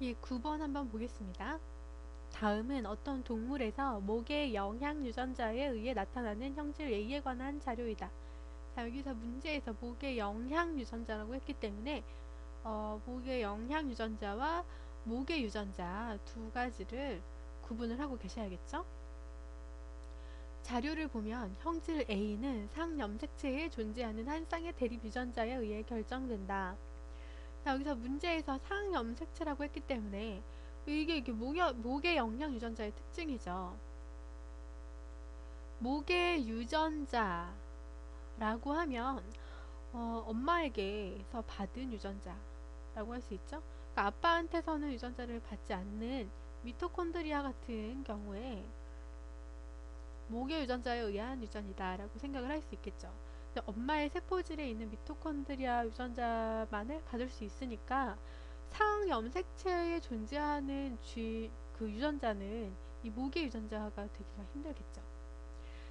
예, 9번 한번 보겠습니다. 다음은 어떤 동물에서 목의 영향 유전자에 의해 나타나는 형질 A에 관한 자료이다. 자, 여기서 문제에서 목의 영향 유전자라고 했기 때문에 어, 목의 영향 유전자와 목의 유전자 두 가지를 구분을 하고 계셔야겠죠? 자료를 보면 형질 A는 상염색체에 존재하는 한 쌍의 대립 유전자에 의해 결정된다. 자, 여기서 문제에서 상염색체라고 했기 때문에 이게 이게 목의, 목의 영양 유전자의 특징이죠. 목의 유전자라고 하면 어, 엄마에게서 받은 유전자라고 할 수 있죠. 그러니까 아빠한테서는 유전자를 받지 않는 미토콘드리아 같은 경우에 목의 유전자에 의한 유전이다라고 생각을 할 수 있겠죠. 엄마의 세포질에 있는 미토콘드리아 유전자만을 받을 수 있으니까 상염색체에 존재하는 G, 그 유전자는 이 목의 유전자가 되기가 힘들겠죠.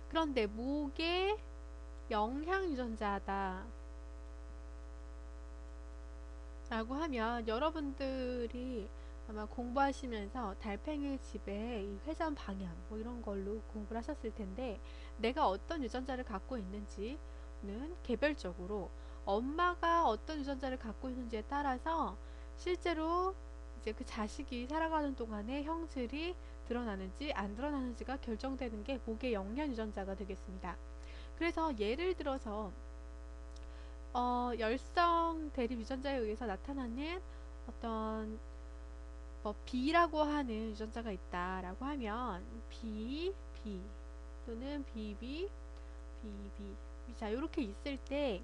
그런데 목의 영향 유전자다 라고 하면 여러분들이 아마 공부하시면서 달팽이 집에 이 회전 방향 뭐 이런 걸로 공부를 하셨을 텐데 내가 어떤 유전자를 갖고 있는지 는 개별적으로 엄마가 어떤 유전자를 갖고 있는지에 따라서 실제로 이제 그 자식이 살아가는 동안에 형질이 드러나는지 안 드러나는지가 결정되는 게 목의 영양 유전자가 되겠습니다. 그래서 예를 들어서 어, 열성 대립 유전자에 의해서 나타나는 어떤 뭐 B라고 하는 유전자가 있다라고 하면 B, B 또는 BB, BB 자 이렇게 있을 때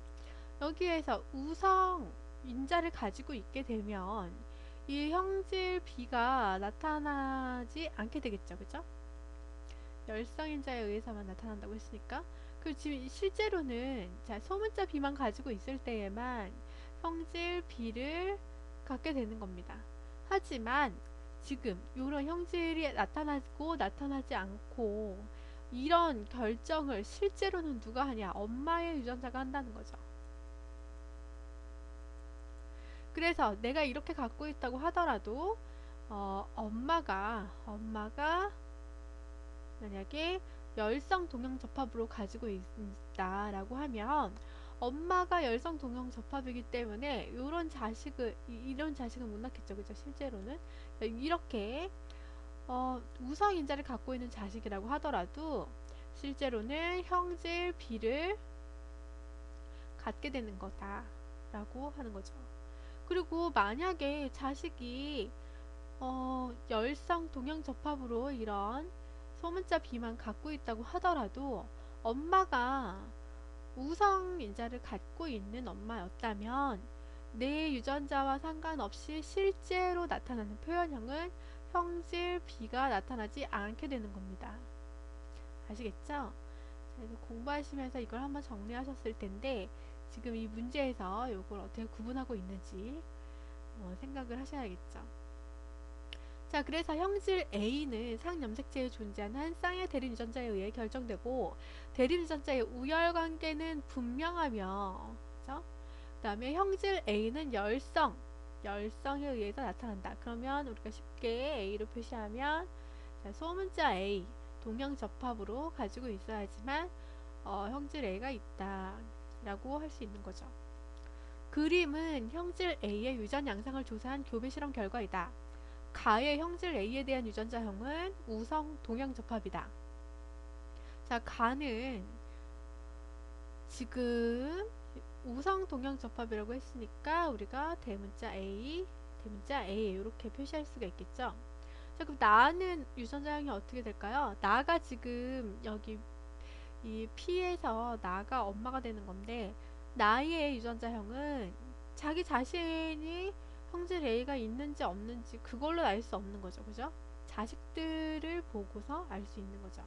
여기에서 우성 인자를 가지고 있게 되면 이 형질 B가 나타나지 않게 되겠죠. 그죠? 열성인자에 의해서만 나타난다고 했으니까 그 지금 실제로는 자 소문자 B만 가지고 있을 때에만 형질 B를 갖게 되는 겁니다. 하지만 지금 이런 형질이 나타나고 나타나지 않고 이런 결정을 실제로는 누가 하냐? 엄마의 유전자가 한다는 거죠. 그래서 내가 이렇게 갖고 있다고 하더라도 어, 엄마가 엄마가 만약에 열성 동형 접합으로 가지고 있다라고 하면 엄마가 열성 동형 접합이기 때문에 이런 자식을 이런 자식은 못 낳겠죠. 그죠? 실제로는. 이렇게 어, 우성 인자를 갖고 있는 자식이라고 하더라도 실제로는 형질 B를 갖게 되는 거다라고 하는 거죠. 그리고 만약에 자식이 어, 열성 동형 접합으로 이런 소문자 B만 갖고 있다고 하더라도 엄마가 우성 인자를 갖고 있는 엄마였다면 내 유전자와 상관없이 실제로 나타나는 표현형은 형질 B가 나타나지 않게 되는 겁니다. 아시겠죠? 공부하시면서 이걸 한번 정리하셨을 텐데 지금 이 문제에서 이걸 어떻게 구분하고 있는지 어, 생각을 하셔야겠죠. 자, 그래서 형질 A는 상염색체에 존재하는 한 쌍의 대립 유전자에 의해 결정되고 대립 유전자의 우열 관계는 분명하며 그죠? 그 다음에 형질 A는 열성 열성에 의해서 나타난다. 그러면 우리가 쉽게 A로 표시하면 자, 소문자 A 동형 접합으로 가지고 있어야지만 어, 형질 A가 있다. 라고 할 수 있는 거죠. 그림은 형질 A의 유전 양상을 조사한 교배 실험 결과이다. 가의 형질 A에 대한 유전자형은 우성 동형 접합이다. 자, 가는 지금 우성 동형 접합이라고 했으니까 우리가 대문자 A, 대문자 A 이렇게 표시할 수가 있겠죠. 자, 그럼 나는 유전자형이 어떻게 될까요? 나가 지금 여기 이 P에서 나가 엄마가 되는 건데 나의 유전자형은 자기 자신이 형질 A가 있는지 없는지 그걸로 알 수 없는 거죠. 그죠? 자식들을 보고서 알 수 있는 거죠.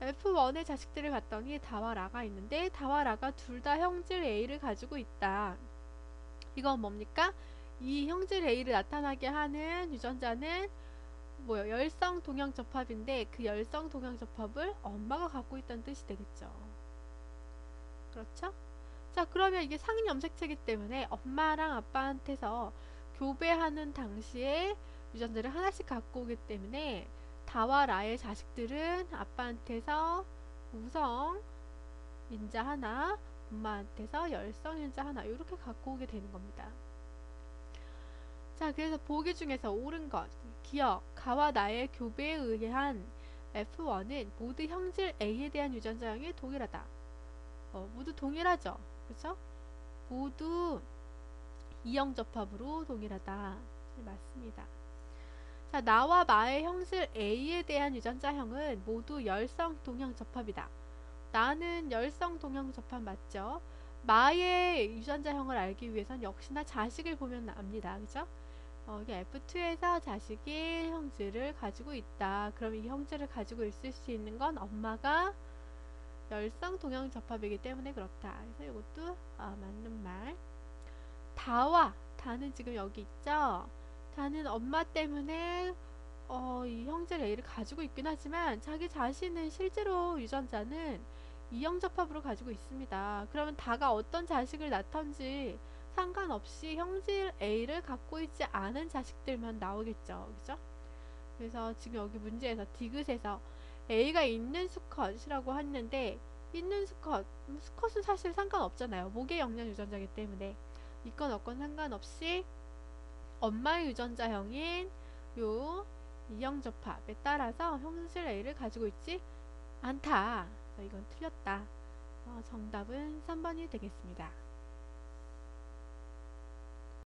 F1의 자식들을 봤더니 다와 라가 있는데 다와 라가 둘 다 형질 A를 가지고 있다. 이건 뭡니까? 이 형질 A를 나타나게 하는 유전자는 뭐요? 열성 동형 접합인데 그 열성 동형 접합을 엄마가 갖고 있다는 뜻이 되겠죠. 그렇죠? 자 그러면 이게 상염색체이기 때문에 엄마랑 아빠한테서 교배하는 당시에 유전자를 하나씩 갖고 오기 때문에 다와 라의 자식들은 아빠한테서 우성 인자 하나, 엄마한테서 열성 인자 하나 이렇게 갖고 오게 되는 겁니다. 자, 그래서 보기 중에서 옳은 것 기억, 가와 나의 교배에 의한 F1은 모두 형질 A에 대한 유전자형이 동일하다. 어, 모두 동일하죠. 그렇죠? 모두 이형 접합으로 동일하다. 네, 맞습니다. 자, 나와 마의 형질 A에 대한 유전자형은 모두 열성 동형 접합이다. 나는 열성 동형 접합 맞죠? 마의 유전자형을 알기 위해선 역시나 자식을 보면 압니다. 그죠? 어, 이게 F2에서 자식이 형질을 가지고 있다. 그럼 이 형질을 가지고 있을 수 있는 건 엄마가 열성 동형 접합이기 때문에 그렇다. 그래서 이것도 아, 맞는 말. 다와 다는 지금 여기 있죠. 다는 엄마 때문에 어, 이 형질 A를 가지고 있긴 하지만 자기 자신은 실제로 유전자는 이형 접합으로 가지고 있습니다. 그러면 다가 어떤 자식을 낳던지 상관없이 형질 A를 갖고 있지 않은 자식들만 나오겠죠. 그죠? 그래서 지금 여기 문제에서 디귿에서 A가 있는 수컷이라고 했는데 있는 수컷, 음, 수컷은 사실 상관없잖아요. 목의 영양 유전자이기 때문에 있건 없건 상관없이 엄마의 유전자형인 요 이형 접합에 따라서 형질 A를 가지고 있지 않다. 이건 틀렸다. 어, 정답은 3번이 되겠습니다.